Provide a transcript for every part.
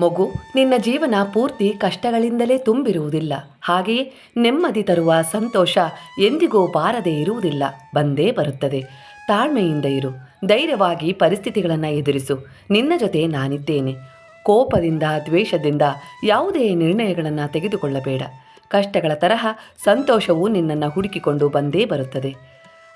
ಮಗು, ನಿನ್ನ ಜೀವನ ಪೂರ್ತಿ ಕಷ್ಟಗಳಿಂದಲೇ ತುಂಬಿರುವುದಿಲ್ಲ. ಹಾಗೆಯೇ ನೆಮ್ಮದಿ ತರುವ ಸಂತೋಷ ಎಂದಿಗೂ ಬಾರದೇ ಇರುವುದಿಲ್ಲ. ಬಂದೇ ಬರುತ್ತದೆ. ತಾಳ್ಮೆಯಿಂದ ಇರು. ಧೈರ್ಯವಾಗಿ ಪರಿಸ್ಥಿತಿಗಳನ್ನು ಎದುರಿಸು. ನಿನ್ನ ಜೊತೆ ನಾನಿದ್ದೇನೆ. ಕೋಪದಿಂದ, ದ್ವೇಷದಿಂದ ಯಾವುದೇ ನಿರ್ಣಯಗಳನ್ನು ತೆಗೆದುಕೊಳ್ಳಬೇಡ. ಕಷ್ಟಗಳ ತರಹ ಸಂತೋಷವು ನಿನ್ನನ್ನು ಹುಡುಕಿಕೊಂಡು ಬಂದೇ ಬರುತ್ತದೆ.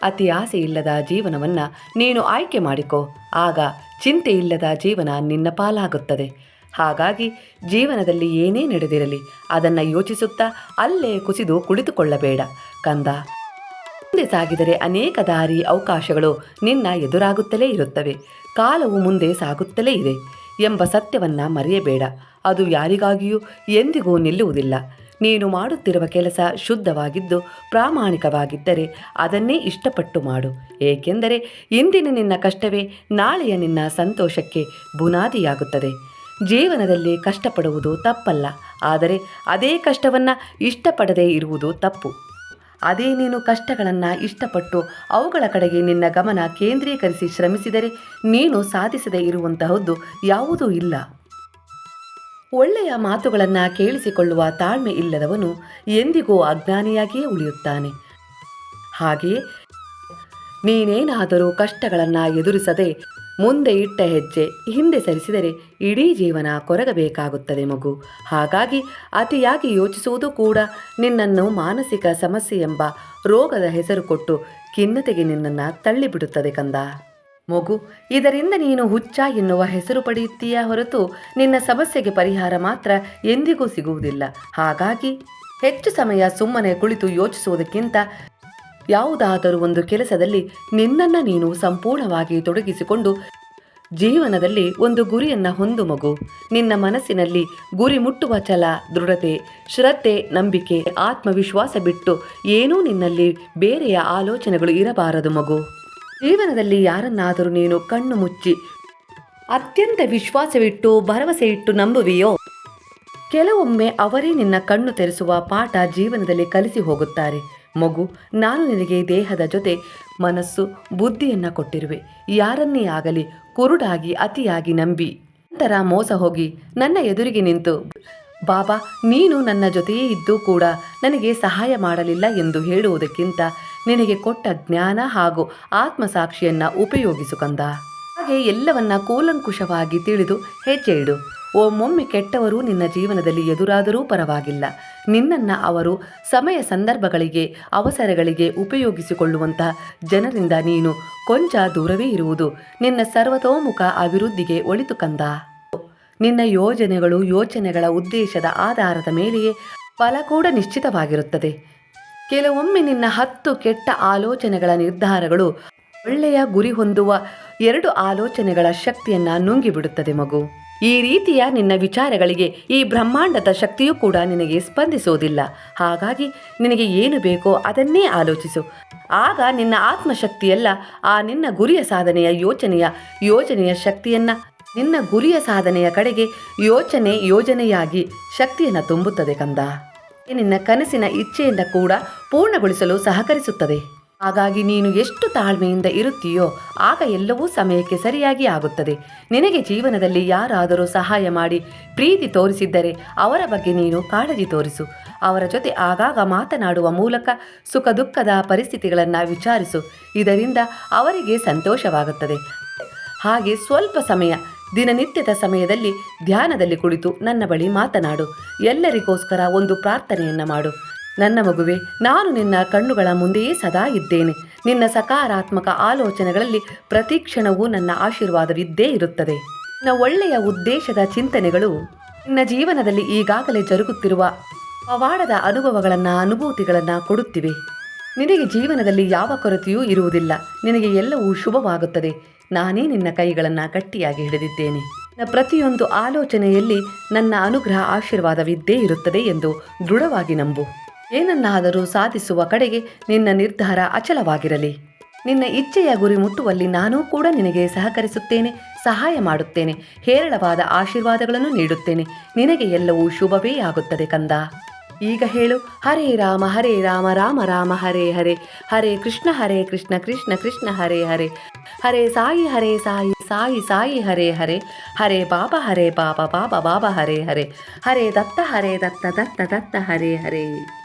ಅತಿ ಆಸೆ ಇಲ್ಲದ ಜೀವನವನ್ನು ನೀನು ಆಯ್ಕೆ ಮಾಡಿಕೊ. ಆಗ ಚಿಂತೆ ಇಲ್ಲದ ಜೀವನ ನಿನ್ನ ಪಾಲಾಗುತ್ತದೆ. ಹಾಗಾಗಿ ಜೀವನದಲ್ಲಿ ಏನೇ ನಡೆದಿರಲಿ, ಅದನ್ನು ಯೋಚಿಸುತ್ತಾ ಅಲ್ಲೇ ಕುಸಿದು ಕುಳಿತುಕೊಳ್ಳಬೇಡ. ಕಂದ, ಮುಂದೆ ಸಾಗಿದರೆ ಅನೇಕ ದಾರಿ ಅವಕಾಶಗಳು ನಿನ್ನ ಎದುರಾಗುತ್ತಲೇ ಇರುತ್ತವೆ. ಕಾಲವು ಮುಂದೆ ಸಾಗುತ್ತಲೇ ಇದೆ ಎಂಬ ಸತ್ಯವನ್ನು ಮರೆಯಬೇಡ. ಅದು ಯಾರಿಗಾಗಿಯೂ ಎಂದಿಗೂ ನಿಲ್ಲುವುದಿಲ್ಲ. ನೀನು ಮಾಡುತ್ತಿರುವ ಕೆಲಸ ಶುದ್ಧವಾಗಿದ್ದು ಪ್ರಾಮಾಣಿಕವಾಗಿದ್ದರೆ ಅದನ್ನೇ ಇಷ್ಟಪಟ್ಟು ಮಾಡು. ಏಕೆಂದರೆ ಇಂದಿನ ನಿನ್ನ ಕಷ್ಟವೇ ನಾಳೆಯ ನಿನ್ನ ಸಂತೋಷಕ್ಕೆ ಬುನಾದಿಯಾಗುತ್ತದೆ. ಜೀವನದಲ್ಲಿ ಕಷ್ಟಪಡುವುದು ತಪ್ಪಲ್ಲ, ಆದರೆ ಅದೇ ಕಷ್ಟವನ್ನು ಇಷ್ಟಪಡದೇ ಇರುವುದು ತಪ್ಪು. ಅದೇ ನೀನು ಕಷ್ಟಗಳನ್ನು ಇಷ್ಟಪಟ್ಟು ಅವುಗಳ ಕಡೆಗೆ ನಿನ್ನ ಗಮನ ಕೇಂದ್ರೀಕರಿಸಿ ಶ್ರಮಿಸಿದರೆ ನೀನು ಸಾಧಿಸದೇ ಇರುವಂತಹದ್ದು ಯಾವುದೂ ಇಲ್ಲ. ಒಳ್ಳೆಯ ಮಾತುಗಳನ್ನು ಕೇಳಿಸಿಕೊಳ್ಳುವ ತಾಳ್ಮೆ ಇಲ್ಲದವನು ಎಂದಿಗೂ ಅಜ್ಞಾನಿಯಾಗಿಯೇ ಉಳಿಯುತ್ತಾನೆ. ಹಾಗೆಯೇ ನೀನೇನಾದರೂ ಕಷ್ಟಗಳನ್ನು ಎದುರಿಸದೆ ಮುಂದೆ ಇಟ್ಟ ಹೆಜ್ಜೆ ಹಿಂದೆ ಸರಿಸಿದರೆ ಇಡೀ ಜೀವನ ಕೊರಗಬೇಕಾಗುತ್ತದೆ ಮಗು. ಹಾಗಾಗಿ ಅತಿಯಾಗಿ ಯೋಚಿಸುವುದು ಕೂಡ ನಿನ್ನನ್ನು ಮಾನಸಿಕ ಸಮಸ್ಯೆ ಎಂಬ ರೋಗದ ಹೆಸರು ಕೊಟ್ಟು ಖಿನ್ನತೆಗೆ ನಿನ್ನನ್ನು ತಳ್ಳಿಬಿಡುತ್ತದೆ ಕಂದ. ಮಗು, ಇದರಿಂದ ನೀನು ಹುಚ್ಚ ಎನ್ನುವ ಹೆಸರು ಪಡೆಯುತ್ತೀಯಾ ಹೊರತು ನಿನ್ನ ಸಮಸ್ಯೆಗೆ ಪರಿಹಾರ ಮಾತ್ರ ಎಂದಿಗೂ ಸಿಗುವುದಿಲ್ಲ. ಹಾಗಾಗಿ ಹೆಚ್ಚು ಸಮಯ ಸುಮ್ಮನೆ ಕುಳಿತು ಯೋಚಿಸುವುದಕ್ಕಿಂತ ಯಾವುದಾದರೂ ಒಂದು ಕೆಲಸದಲ್ಲಿ ನಿನ್ನನ್ನು ನೀನು ಸಂಪೂರ್ಣವಾಗಿ ತೊಡಗಿಸಿಕೊಂಡು ಜೀವನದಲ್ಲಿ ಒಂದು ಗುರಿಯನ್ನು ಹೊಂದು ಮಗು. ನಿನ್ನ ಮನಸ್ಸಿನಲ್ಲಿ ಗುರಿ ಮುಟ್ಟುವ ಛಲ, ದೃಢತೆ, ಶ್ರದ್ಧೆ, ನಂಬಿಕೆ, ಆತ್ಮವಿಶ್ವಾಸ ಬಿಟ್ಟು ಏನೂ ನಿನ್ನಲ್ಲಿ ಬೇರೆಯ ಆಲೋಚನೆಗಳು ಇರಬಾರದು ಮಗು. ಜೀವನದಲ್ಲಿ ಯಾರನ್ನಾದರೂ ನೀನು ಕಣ್ಣು ಮುಚ್ಚಿ ಅತ್ಯಂತ ವಿಶ್ವಾಸವಿಟ್ಟು ಭರವಸೆ ಇಟ್ಟು ನಂಬುವಿಯೋ? ಕೆಲವೊಮ್ಮೆ ಅವರೇ ನಿನ್ನ ಕಣ್ಣು ತೆರೆಸುವ ಪಾಠ ಜೀವನದಲ್ಲಿ ಕಲಿಸಿ ಹೋಗುತ್ತಾರೆ. ಮಗು, ನಾನು ನಿನಗೆ ದೇಹದ ಜೊತೆ ಮನಸ್ಸು, ಬುದ್ಧಿಯನ್ನು ಕೊಟ್ಟಿರುವೆ. ಯಾರನ್ನೇ ಆಗಲಿ ಕುರುಡಾಗಿ, ಅತಿಯಾಗಿ ನಂಬಿ. ನಂತರ ಮೋಸ ಹೋಗಿ, ನನ್ನ ಎದುರಿಗೆ ನಿಂತು, ಬಾಬಾ, ನೀನು ನನ್ನ ಜೊತೆಯೇ ಇದ್ದು ಕೂಡ ನನಗೆ ಸಹಾಯ ಮಾಡಲಿಲ್ಲ ಎಂದು ಹೇಳುವುದಕ್ಕಿಂತ ನಿನಗೆ ಕೊಟ್ಟ ಜ್ಞಾನ ಹಾಗೂ ಆತ್ಮಸಾಕ್ಷಿಯನ್ನ ಉಪಯೋಗಿಸು ಕಂದ. ಹಾಗೆ ಎಲ್ಲವನ್ನ ಕೂಲಂಕುಷವಾಗಿ ತಿಳಿದು, ಹೆಜ್ಜೆ ಇಡು. ಒಮ್ಮೊಮ್ಮೆ ಕೆಟ್ಟವರು ನಿನ್ನ ಜೀವನದಲ್ಲಿ ಎದುರಾದರೂ ಪರವಾಗಿಲ್ಲ. ನಿನ್ನನ್ನು ಅವರು ಸಮಯ ಸಂದರ್ಭಗಳಿಗೆ, ಅವಸರಗಳಿಗೆ ಉಪಯೋಗಿಸಿಕೊಳ್ಳುವಂತಹ ಜನರಿಂದ ನೀನು ಕೊಂಚ ದೂರವೇ ಇರುವುದು. ನಿನ್ನ ಸರ್ವತೋಮುಖ ಅಭಿವೃದ್ಧಿಗೆ ಒಳಿತು ಕಂದ. ನಿನ್ನ ಯೋಜನೆಗಳು ಯೋಚನೆಗಳ ಉದ್ದೇಶದ ಆಧಾರದ ಮೇಲೆಯೇ ಫಲ ಕೂಡ ನಿಶ್ಚಿತವಾಗಿರುತ್ತದೆ. ಕೆಲವೊಮ್ಮೆ ನಿನ್ನ ಹತ್ತು ಕೆಟ್ಟ ಆಲೋಚನೆಗಳ ನಿರ್ಧಾರಗಳು ಒಳ್ಳೆಯ ಗುರಿ ಹೊಂದುವ ಎರಡು ಆಲೋಚನೆಗಳ ಶಕ್ತಿಯನ್ನ ನುಂಗಿಬಿಡುತ್ತದೆ ಮಗು. ಈ ರೀತಿಯ ನಿನ್ನ ವಿಚಾರಗಳಿಗೆ ಈ ಬ್ರಹ್ಮಾಂಡದ ಶಕ್ತಿಯೂ ಕೂಡ ನಿನಗೆ ಸ್ಪಂದಿಸುವುದಿಲ್ಲ. ಹಾಗಾಗಿ ನಿನಗೆ ಏನು ಬೇಕೋ ಅದನ್ನೇ ಆಲೋಚಿಸು. ಆಗ ನಿನ್ನ ಆತ್ಮಶಕ್ತಿಯೆಲ್ಲ ಆ ನಿನ್ನ ಗುರಿಯ ಸಾಧನೆಯ ಯೋಚನೆಯ ಯೋಜನೆಯ ಶಕ್ತಿಯನ್ನ ನಿನ್ನ ಗುರಿಯ ಸಾಧನೆಯ ಕಡೆಗೆ ಯೋಚನೆ ಯೋಜನೆಯಾಗಿ ಶಕ್ತಿಯನ್ನು ತುಂಬುತ್ತದೆ ಕಂದ. ನಿನ್ನ ಕನಸಿನ ಇಚ್ಛೆಯಿಂದ ಕೂಡ ಪೂರ್ಣಗೊಳಿಸಲು ಸಹಕರಿಸುತ್ತದೆ. ಹಾಗಾಗಿ ನೀನು ಎಷ್ಟು ತಾಳ್ಮೆಯಿಂದ ಇರುತ್ತೀಯೋ ಆಗ ಎಲ್ಲವೂ ಸಮಯಕ್ಕೆ ಸರಿಯಾಗಿ ಆಗುತ್ತದೆ. ನಿನಗೆ ಜೀವನದಲ್ಲಿ ಯಾರಾದರೂ ಸಹಾಯ ಮಾಡಿ ಪ್ರೀತಿ ತೋರಿಸಿದ್ದರೆ ಅವರ ಬಗ್ಗೆ ನೀನು ಕಾಳಜಿ ತೋರಿಸು. ಅವರ ಜೊತೆ ಆಗಾಗ ಮಾತನಾಡುವ ಮೂಲಕ ಸುಖ ದುಃಖದ ಪರಿಸ್ಥಿತಿಗಳನ್ನು ವಿಚಾರಿಸು. ಇದರಿಂದ ಅವರಿಗೆ ಸಂತೋಷವಾಗುತ್ತದೆ. ಹಾಗೆ ಸ್ವಲ್ಪ ಸಮಯ, ದಿನನಿತ್ಯದ ಸಮಯದಲ್ಲಿ ಧ್ಯಾನದಲ್ಲಿ ಕುಳಿತು ನನ್ನ ಬಳಿ ಮಾತನಾಡು. ಎಲ್ಲರಿಗೋಸ್ಕರ ಒಂದು ಪ್ರಾರ್ಥನೆಯನ್ನು ಮಾಡು. ನನ್ನ ಮಗುವೆ, ನಾನು ನಿನ್ನ ಕಣ್ಣುಗಳ ಮುಂದೆಯೇ ಸದಾ ಇದ್ದೇನೆ. ನಿನ್ನ ಸಕಾರಾತ್ಮಕ ಆಲೋಚನೆಗಳಲ್ಲಿ ಪ್ರತಿ ಕ್ಷಣವೂ ನನ್ನ ಆಶೀರ್ವಾದವಿದ್ದೇ ಇರುತ್ತದೆ. ನಿನ್ನ ಒಳ್ಳೆಯ ಉದ್ದೇಶದ ಚಿಂತನೆಗಳು ನಿನ್ನ ಜೀವನದಲ್ಲಿ ಈಗಾಗಲೇ ಜರುಗುತ್ತಿರುವ ಪವಾಡದ ಅನುಭವಗಳನ್ನ, ಅನುಭೂತಿಗಳನ್ನು ಕೊಡುತ್ತಿವೆ. ನಿನಗೆ ಜೀವನದಲ್ಲಿ ಯಾವ ಕೊರತೆಯೂ ಇರುವುದಿಲ್ಲ. ನಿನಗೆ ಎಲ್ಲವೂ ಶುಭವಾಗುತ್ತದೆ. ನಾನೇ ನಿನ್ನ ಕೈಗಳನ್ನು ಗಟ್ಟಿಯಾಗಿ ಹಿಡಿದಿದ್ದೇನೆ. ಪ್ರತಿಯೊಂದು ಆಲೋಚನೆಯಲ್ಲಿ ನನ್ನ ಅನುಗ್ರಹ, ಆಶೀರ್ವಾದವಿದ್ದೇ ಇರುತ್ತದೆ ಎಂದು ದೃಢವಾಗಿ ನಂಬು. ಏನನ್ನಾದರೂ ಸಾಧಿಸುವ ಕಡೆಗೆ ನಿನ್ನ ನಿರ್ಧಾರ ಅಚಲವಾಗಿರಲಿ. ನಿನ್ನ ಇಚ್ಛೆಯ ಗುರಿ ಮುಟ್ಟುವಲ್ಲಿ ನಾನೂ ಕೂಡ ನಿನಗೆ ಸಹಕರಿಸುತ್ತೇನೆ, ಸಹಾಯ ಮಾಡುತ್ತೇನೆ, ಹೇರಳವಾದ ಆಶೀರ್ವಾದಗಳನ್ನು ನೀಡುತ್ತೇನೆ. ನಿನಗೆ ಎಲ್ಲವೂ ಶುಭವೇ ಆಗುತ್ತದೆ ಕಂದ. ಈಗ ಹೇಳು, ಹರೇ ರಾಮ ಹರೇ ರಾಮ ರಾಮ ರಾಮ, ಹರೇ ಹರೇ. ಹರೇ ಕೃಷ್ಣ ಹರೇ ಕೃಷ್ಣ ಕೃಷ್ಣ ಕೃಷ್ಣ, ಹರೇ ಹರೇ. ಹರೇ ಸಾಯಿ ಹರೇ ಸಾಯಿ ಸಾಯಿ ಸಾಯಿ, ಹರೇ ಹರೇ. ಹರೇ ಬಾಬಾ ಹರೇ ಬಾಬಾ ಬಾಬಾ ಬಾಬಾ, ಹರೇ ಹರೇ. ಹರೇ ದತ್ತ ಹರೇ ದತ್ತ ದತ್ತ ದತ್ತ, ಹರೇ ಹರೇ.